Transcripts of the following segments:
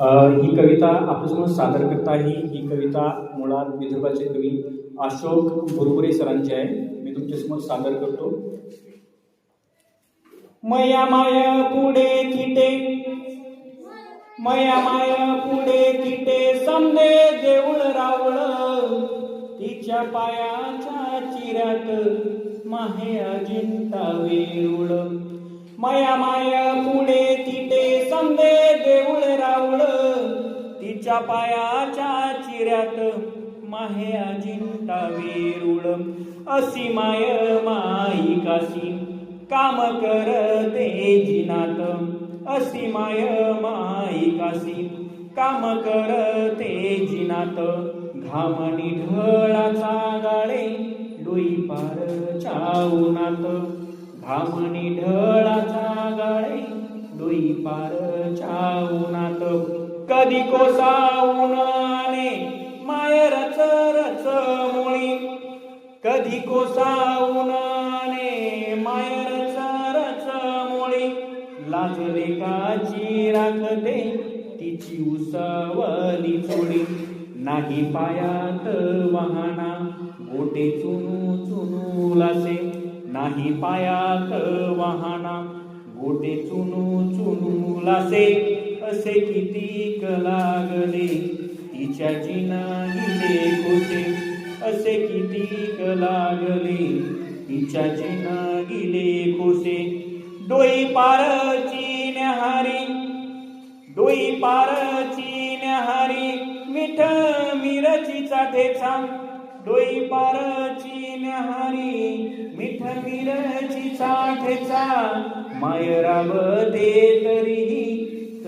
ही कविता आपल्यासमोर सादर करता ही ही कविता मुळात विदर्भाचे कवी अशोक बुरबुरे सरांची आहे. मी तुमच्यासमोर सादर करतो. मया माया पुढे किटे. मया माया पुढे किटे. समदे देऊळ रावळ. तिच्या पायाच्या चिरात माहे अजिंता वेरुळ. मया माया पुढे तिच्या पायाच्या चिऱ्यात माहे अजिंठा वेरुळ. असी माय माई काशी काम करते जिनात. असी माय माई काशी काम करते जिनात. घामणी ढळाचा गाळे डोई पार चाऊनात घामणी ढळाचा गाळे डोई पार चाऊनात कधी कोसावून आणे मायरच रच मुळी. कधी कोसावून आणे मायरच रच मुळी. लाजले काची राखते तिची उसावली चोळी नाही पायात वाहना गोटे चुनू चुनू लासे. नाही पायात वाहना गोटे चुनू चुनू लासे. असे किती लागले. तिच्याची नाही कोसे असे किती लागले. तिच्याची नाही कोसे डोई पारची न्याहारी डोई पारची न्याहारी मिठ मिरची चाठेचा डोई पारची न्याहारी मिठ मिरची चाठेचा मायराव दे तरीही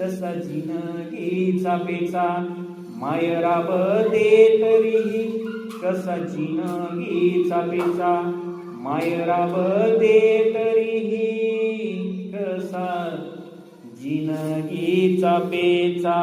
कसा जिनगीचा पेचा? मायराब दे तरीही कसा जिनगीचा पेचा मायराब दे तरीही कसा जिनगीचा पेचा?